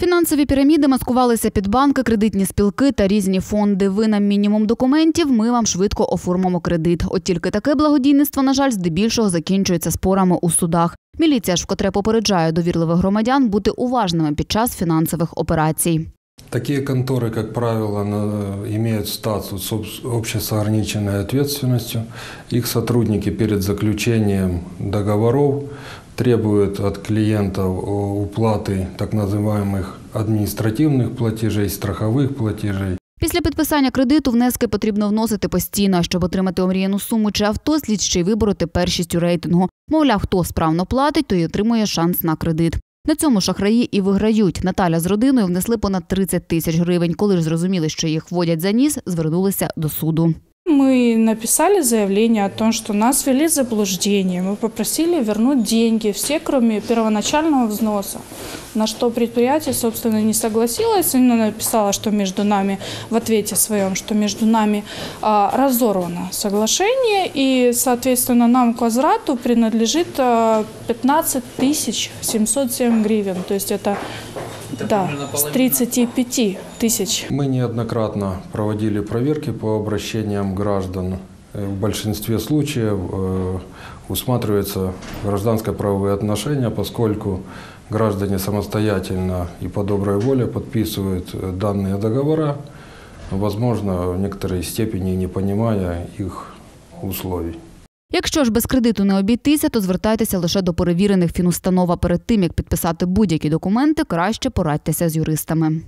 Фінансові піраміди маскувалися під банки, кредитні спілки та різні фонди. Ви нам мінімум документів, ми вам швидко оформимо кредит. От тільки таке благодійництво, на жаль, здебільшого закінчується спорами у судах. Міліція ж вкотре попереджає довірливих громадян бути уважними під час фінансових операцій. Такие конторы, как правило, на- имеют статус об- общества с ограниченной ответственностью. Их сотрудники перед заключением договоров требуют от клиентов о- уплаты так называемых административных платежей, страховых платежей. Після підписання кредиту внески потрібно вносити постійно, щоб отримати омріяну суму чи авто, слід ще й вибороти першість у рейтингу. Мовляв, хто справно платить, той отримує шанс на кредит. На цьому шахраї і виграють. Наталя з родиною внесли понад 30 тисяч гривень. Коли ж зрозуміли, що їх вводять за ніс, звернулися до суду. Мы написали заявление о том, что нас ввели в заблуждение. Мы попросили вернуть деньги, все, кроме первоначального взноса. На что предприятие, собственно, не согласилось. Оно написало, что между нами, в ответе своем, что между нами а, разорвано соглашение. И, соответственно, нам к возврату принадлежит а, 15 тысяч 707 гривен. То есть это, да, с 35 тысяч Мы неоднократно проводили проверки по обращениям граждан. Э, В большинстве случаев э, усматриваются гражданско-правовые отношения, поскольку граждане самостоятельно и по доброй воле подписывают э, данные договора, возможно, в некоторой степени не понимая их условий. Якщо ж без кредиту не обійтися, то звертайтеся лише до перевірених фінустанов. Перед тим як підписати будь-які документи, краще порадьтеся з юристами.